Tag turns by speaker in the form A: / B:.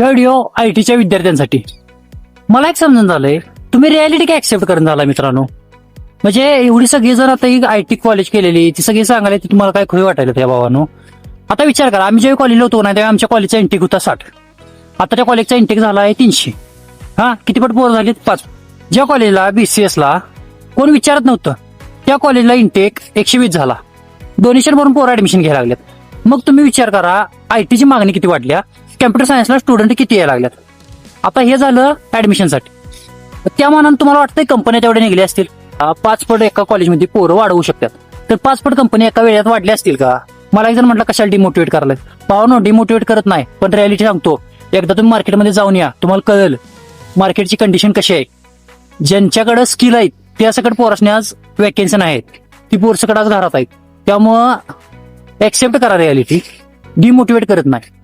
A: हे video I टीच्या विद्यार्थ्यांसाठी. मला एक समजून झालंय तुम्ही रियालिटी काय ऍक्सेप्ट करून झाला मित्रांनो? म्हणजे एवढी सगळी जर आता ही आय टी कॉलेज केलेली ती सगळी सांगायला ती तुम्हाला काय खुई वाटायला त्या भावानो? आता विचार करा आम्ही जेव्हा कॉलेजला होतो ना तेव्हा आमच्या कॉलेजचा इंटेक होता साठ. आता त्या कॉलेजचा इंटेक झाला आहे तीनशे. हा किती पट पोर झाली पाच. ज्या कॉलेजला बी सी एसला कोण विचारत नव्हतं? त्या कॉलेजला इंटेक एकशे वीस झाला. डोनेशन भरून पोरं ऍडमिशन घ्यायला लागल्यात मग तुम्ही विचार करा आय टीची मागणी किती वाढल्या? कॅम्प्युटर सायन्सला स्टुडंट किती यायला लागल्यात? आता हे झालं ऍडमिशनसाठी त्या मानानं तुम्हाला वाटतंय कंपन्या तेवढ्या निघल्या असतील? पाच पट एका कॉलेजमध्ये पोरं वाढवू शकतात. तर पाच पट कंपनी एका वेळेत वाढल्या असतील का? मला एक जण म्हटलं कशाला डिमोटिवेट करायला पाहू डिमोटिवेट करत नाही पण रियालिटी सांगतो. एकदा तुम्ही मार्केटमध्ये जाऊन या तुम्हाला कळेल मार्केटची कंडिशन कशी आहे. ज्यांच्याकडे स्किल आहेत त्या सकट पोरासने आज वॅकेन्सी आहेत ती पोरसकट आज घरात आहेत. त्यामुळं ऍक्सेप्ट करा रियालिटी डिमोटिवेट करत नाही.